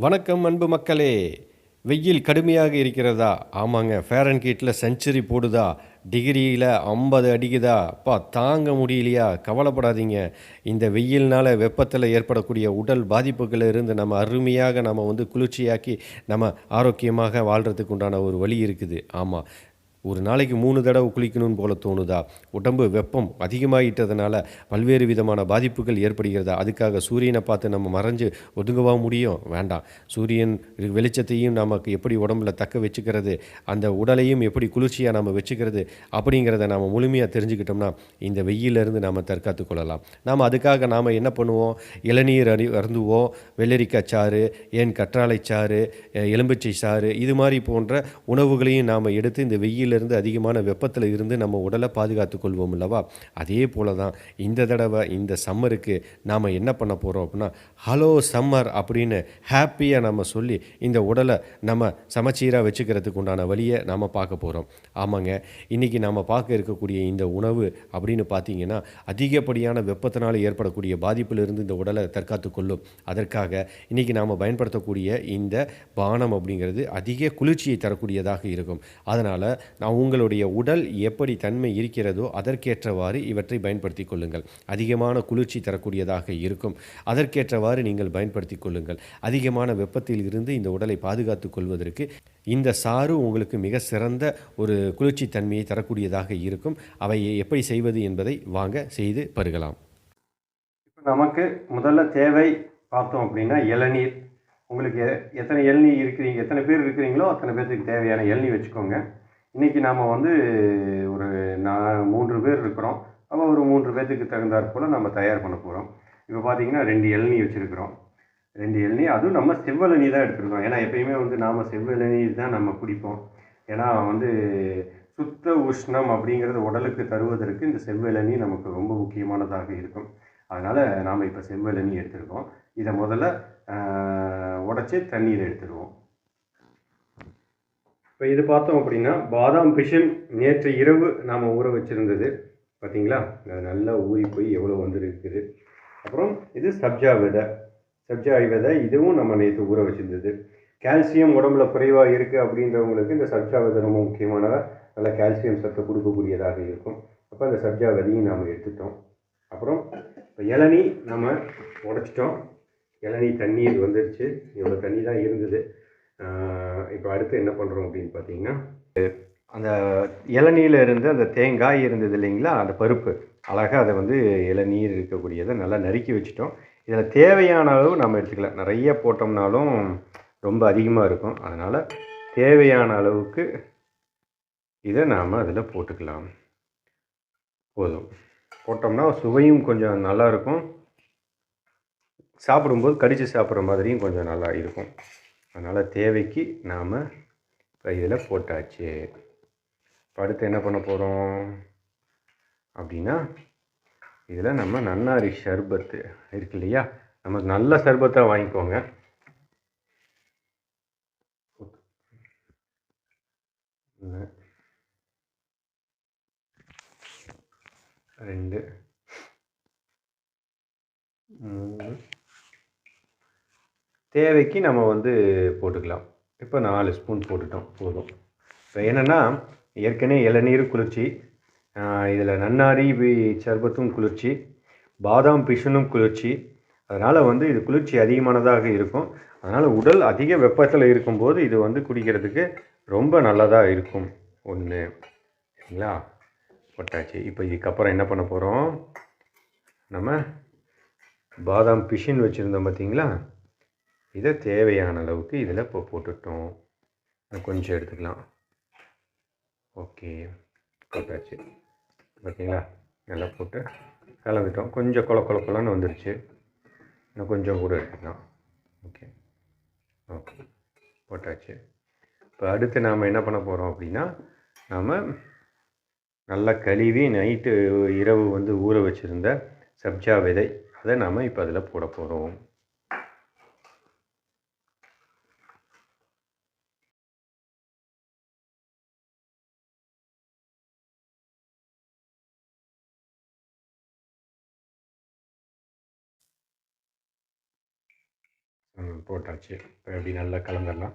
வணக்கம் அன்பு மக்களே. வெயில் கடுமையாக இருக்கிறதா? ஆமாங்க. ஃபேரன்கீட்டில் செஞ்சுரி போடுதா? டிகிரியில் ஐம்பது அடிக்குதா? அப்பா தாங்க முடியலையா? கவலைப்படாதீங்க. இந்த வெயில்னால் வெப்பத்தில் ஏற்படக்கூடிய உடல் பாதிப்புகளில் இருந்து நம்ம அருமையாக நம்ம வந்து குளிர்ச்சியாக்கி நம்ம ஆரோக்கியமாக வாழ்கிறதுக்கு உண்டான ஒரு வழி இருக்குது. ஆமாம் ஒரு நாளைக்கு மூணு தடவை குளிக்கணும்னு போல தோணுதா? உடம்பு வெப்பம் அதிகமாகிட்டதுனால பல்வேறு விதமான பாதிப்புகள் ஏற்படுகிறதா? அதுக்காக சூரியனை பார்த்து நம்ம மறைஞ்சு ஒதுங்கவா முடியும்? வேண்டாம். சூரியன் வெளிச்சத்தையும் நமக்கு எப்படி உடம்புல தக்க வச்சுக்கிறது அந்த உடலையும் எப்படி குளிர்ச்சியாக நம்ம வச்சுக்கிறது அப்படிங்கிறத நாம் முழுமையாக தெரிஞ்சுக்கிட்டோம்னா இந்த வெயிலிருந்து நாம் தற்காத்து கொள்ளலாம். நாம் அதுக்காக நாம் என்ன பண்ணுவோம்? இளநீர் அறி அருந்துவோம். வெள்ளரிக்காய் சாறு ஏன் கற்றாழை சாறு எலும்பிச்சை சாறு இது மாதிரி போன்ற உணவுகளையும் நாம் எடுத்து இந்த வெயிலிருந்து அதிகமான வெப்பத்தில் இருந்து நம்ம உடலை பாதுகாத்து கொள்வோம் அல்லவா? அதே போல தான் இந்த தடவை இந்த சம்மருக்கு நாம் என்ன பண்ண போகிறோம் அப்படின்னா ஹலோ சம்மர் அப்படின்னு ஹாப்பியாக நம்ம சொல்லி இந்த உடலை நம்ம சமச்சீராக வச்சுக்கிறதுக்கு உண்டான வழியை நாம் பார்க்க போகிறோம் ஆமாங்க. இன்றைக்கி நாம் பார்க்க இருக்கக்கூடிய இந்த உணவு அப்படின்னு பார்த்தீங்கன்னா அதிகப்படியான வெப்பத்தினால் ஏற்படக்கூடிய பாதிப்பிலிருந்து இந்த உடலை தற்காத்து கொள்ளும். அதற்காக இன்றைக்கி நாம் பயன்படுத்தக்கூடிய இந்த பானம் அப்படிங்கிறது அதிக குளிர்ச்சியை தரக்கூடியதாக இருக்கும். அதனால் நான் உங்களுடைய உடல் எப்படி தன்மை இருக்கிறதோ அதற்கேற்றவாறு இவற்றை பயன்படுத்தி கொள்ளுங்கள். அதிகமான குளிர்ச்சி தரக்கூடியதாக இருக்கும். அதற்கேற்றவாறு நீங்கள் பயன்படுத்தி கொள்ளுங்கள். அதிகமான வெப்பத்தில் இருந்து இந்த உடலை பாதுகாத்துக் கொள்வதற்கு இந்த சாறு உங்களுக்கு மிக சிறந்த ஒரு குளிர்ச்சி தன்மையை தரக்கூடியதாக இருக்கும். அவை எப்படி செய்வது என்பதை வாங்க செய்து பருகலாம். இப்போ நமக்கு முதல்ல தேவை பார்த்தோம் அப்படின்னா இளநீர். உங்களுக்கு எ- எத்தனை இளநீர் இருக்கிறீங்க எத்தனை பேர் இருக்கிறீங்களோ அத்தனை பேர்த்துக்கு தேவையான இளநீர் வச்சுக்கோங்க. இன்றைக்கி நாம் வந்து ஒரு நான் மூன்று பேர் இருக்கிறோம். அப்போ ஒரு மூன்று பேர்த்துக்கு தகுந்தாற் போல் நம்ம தயார் பண்ண போகிறோம் இப்போ பார்த்தீங்கன்னா ரெண்டு இளநீர் வச்சுருக்கிறோம். ரெண்டு இளநீ அதுவும் நம்ம செவ்வழநீ தான் எடுத்துருக்கோம். ஏன்னா எப்பயுமே வந்து நாம் செவ்வளநீர் தான் நம்ம குடிப்போம். ஏன்னா வந்து சுத்த உஷ்ணம் அப்படிங்கிறது உடலுக்கு தருவதற்கு இந்த செவ்வழநீ நமக்கு ரொம்ப முக்கியமானதாக இருக்கும். அதனால் நாம் இப்போ செவ்வழநீ எடுத்துருக்கோம். இதை முதல்ல உடச்சி தண்ணீர் எடுத்துருவோம். இப்போ இது பார்த்தோம் அப்படின்னா பாதாம் பிஷன் நேற்று இரவு நாம் ஊற வச்சுருந்தது. பார்த்தீங்களா அது நல்லா ஊறி போய் எவ்வளோ வந்துருக்குது. அப்புறம் இது சப்ஜா விதை. சப்ஜா விதை இதுவும் நம்ம நேற்று ஊற வச்சுருந்தது. கால்சியம் உடம்புல குறைவாக இருக்குது அப்படின்றவங்களுக்கு இந்த சப்ஜா விதை ரொம்ப முக்கியமானதாக நல்ல கால்சியம் சத்து கொடுக்கக்கூடியதாக இருக்கும். அப்போ அந்த சப்ஜா விதையும் நாம் எடுத்துட்டோம். அப்புறம் இப்போ இளநீ நம்ம உடச்சிட்டோம். இளநீ தண்ணீர் வந்துருச்சு. இவ்வளோ தண்ணி தான் இருந்தது. இப்போ அடுத்து என்ன பண்ணுறோம் அப்படின்னு பார்த்தீங்கன்னா அந்த இளநீரில் இருந்து அந்த தேங்காய் இருந்தது இல்லைங்களா? அந்த பருப்பு. அழகாக அதை வந்து இளநீர் இருக்கக்கூடியதை நல்லா நறுக்கி வச்சுட்டோம். இதில் தேவையான அளவு நம்ம எடுத்துக்கலாம். நிறைய போட்டோம்னாலும் ரொம்ப அதிகமாக இருக்கும். அதனால் தேவையான அளவுக்கு இதை நாம் அதில் போட்டுக்கலாம். போதும். போட்டோம்னா சுவையும் கொஞ்சம் நல்லாயிருக்கும் சாப்பிடும்போது கடித்து சாப்பிட்ற மாதிரியும் கொஞ்சம் நல்லா இருக்கும். அதனால் தேவைக்கு நாம் இப்போ இதில் போட்டாச்சு. இப்போ அடுத்து என்ன பண்ண போகிறோம் அப்படின்னா இதில் நம்ம நன்னாரி ஷர்பத்து இருக்கு இல்லையா? நம்ம நல்ல சர்பத்தை வாங்கிக்கோங்க. ரெண்டு மூணு தேவைக்கு நம்ம வந்து போட்டுக்கலாம். இப்போ நாலு ஸ்பூன் போட்டுட்டோம் போதும். இப்போ என்னென்னா ஏற்கனவே இளநீர் குளிர்ச்சி இதில் நன்னாரி வி- சர்பத்தும் குளிர்ச்சி பாதாம் பிஷனும் குளிர்ச்சி. அதனால் வந்து இது குளிர்ச்சி அதிகமானதாக இருக்கும். அதனால் உடல் அதிக வெப்பத்தில் இருக்கும்போது இது வந்து குடிக்கிறதுக்கு ரொம்ப நல்லதாக இருக்கும். ஒன்று சரிங்களா? போட்டாச்சு. இப்போ இதுக்கப்புறம் என்ன பண்ண போகிறோம் நம்ம பாதாம் பிஷின் வச்சுருந்தோம் பார்த்தீங்களா இதை தேவையான அளவுக்கு இதில் இப்போ போட்டுட்டோம். கொஞ்சம் எடுத்துக்கலாம். ஓகே. போட்டாச்சு. பார்த்தீங்களா நல்லா போட்டு கலந்துட்டோம். கொஞ்சம் கொல கொல கொலன்னு வந்துருச்சு. இன்னும் கொஞ்சம் கூட எடுத்துக்கலாம். ஓகே. ஓகே. போட்டாச்சு. இப்போ அடுத்து நாம் என்ன பண்ண போகிறோம் அப்படின்னா நாம் நல்லா கழுவி நைட்டு இரவு வந்து ஊற வச்சுருந்த சப்ஜா விதை அதை நாம் இப்போ அதில் போட போகிறோம் போட்டாச்சு. இப்போ எப்படி நல்லா கலந்துடலாம்.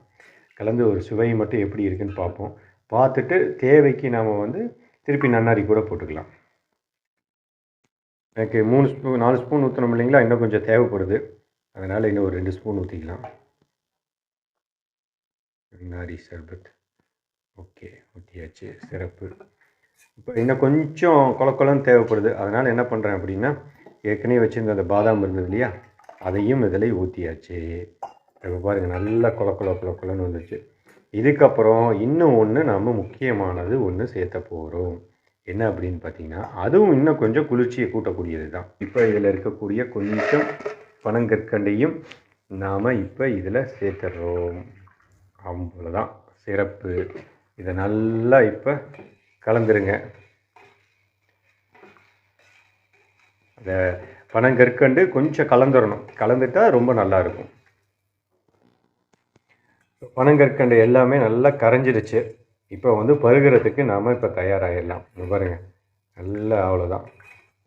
கலந்து ஒரு சுவை மட்டும் எப்படி இருக்குன்னு பார்ப்போம். பார்த்துட்டு தேவைக்கு நாம் வந்து திருப்பி நன்னாரி கூட போட்டுக்கலாம். எனக்கு மூணு ஸ்பூன் நாலு ஸ்பூன் ஊற்றணும் இல்லைங்களா? இன்னும் கொஞ்சம் தேவைப்படுது. அதனால் இன்னும் ஒரு ரெண்டு ஸ்பூன் ஊற்றிக்கலாம் நன்னாரி சர்பத். ஓகே ஊற்றியாச்சு சிறப்பு. இப்போ இன்னும் கொஞ்சம் கொல தேவைப்படுது. அதனால் என்ன பண்ணுறேன் அப்படின்னா ஏற்கனவே வச்சுருந்த அந்த பாதாம் இருந்தது இல்லையா? அதையும் இதில் ஊற்றியாச்சு இப்போ பாருங்கள் நல்லா கொல கொல கொல கொலன்னு வந்துச்சு இதுக்கப்புறம் இன்னும் ஒன்று நம்ம முக்கியமானது ஒன்று சேர்த்த போகிறோம் என்ன அப்படின்னு பார்த்தீங்கன்னா அதுவும் இன்னும் கொஞ்சம் குளிர்ச்சியை கூட்டக்கூடியது தான். இப்போ இதில் இருக்கக்கூடிய கொஞ்சம் பனங்கற்கண்டையும் நாம் இப்போ இதில் சேர்த்துடுறோம் அவ்வளோதான் சிறப்பு. இதை நல்லா இப்போ கலந்துருங்க. அதை பனங்கற்கண்டு கொஞ்சம் கலந்துடணும் கலந்துட்டா ரொம்ப நல்லாயிருக்கும் பனங்கற்கண்டு எல்லாமே நல்லா கரைஞ்சிடுச்சு. இப்போ வந்து பருகிறதுக்கு நாம் இப்போ தயாராகிடலாம் இங்க பாருங்க. நல்லா அவ்வளோதான்.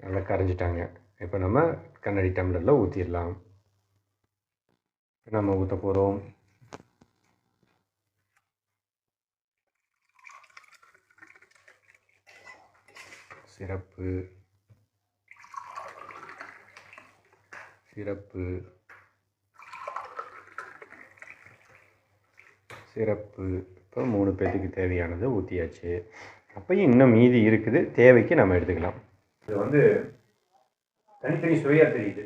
நல்லா கரைஞ்சிட்டாங்க. இப்போ நம்ம கண்ணாடி டம்ளரில் ஊற்றிடலாம் நம்ம ஊற்ற போகிறோம் சிறப்பு சிறப்பு. சிறப்பு. இப்போ மூணு பேர்த்துக்கு தேவையானதை ஊற்றியாச்சு அப்பையும் இன்னும் மீதி இருக்குது. தேவைக்கு நம்ம எடுத்துக்கலாம். இது வந்து தனித்தனி சுவையாக தெரியுது.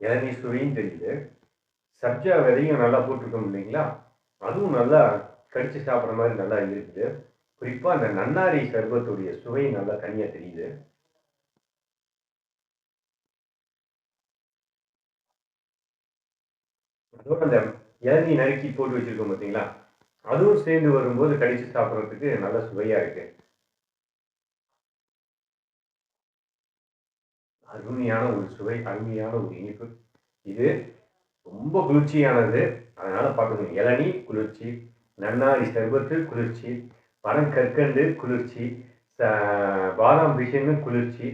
இளநீ சுவையும் தெரியுது. சப்ஜா விதையும் நல்லா போட்டிருக்கோம் இல்லைங்களா? அதுவும் நல்லா கடித்து சாப்பிட்ற மாதிரி நல்லா இருக்குது. குறிப்பாக அந்த நன்னாரி சர்பத்துடைய சுவை நல்லா தனியாக தெரியுது. அதோட அந்த இளநீ நறுக்கி போட்டு வச்சிருக்கோம் பார்த்தீங்களா அதுவும் சேர்ந்து வரும்போது கடிச்சு சாப்பிட்றதுக்கு நல்ல சுவையாக இருக்கு. அருமையான ஒரு சுவை அருமையான ஒரு இனிப்பு. இது ரொம்ப குளிர்ச்சியானது. அதனால பார்க்கணும். இளநீ குளிர்ச்சி. நன்னாரி சர்பத்து குளிர்ச்சி. பனங்கற்கண்டு குளிர்ச்சி. பாதாம் பிசின்னு குளிர்ச்சி.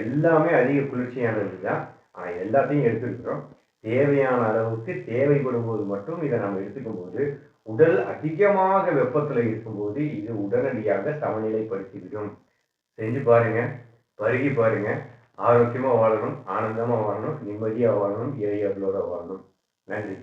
எல்லாமே அதிக குளிர்ச்சியானது தான் ஆனால் எல்லாத்தையும் எடுத்துக்கிறோம் தேவையான அளவுக்கு தேவைப்படும் போது மட்டும் இதை நம்ம எடுத்துக்கும் போது உடல் அதிகமாக வெப்பத்தில் இருக்கும்போது இது உடனடியாக சமநிலைப்படுத்திவிடும். செஞ்சு பாருங்க பருகி பாருங்க. ஆரோக்கியமாக வாழணும் ஆனந்தமாக வாழணும் நிம்மதியாக வாழணும் இறையர்களோட வாழணும். நன்றி.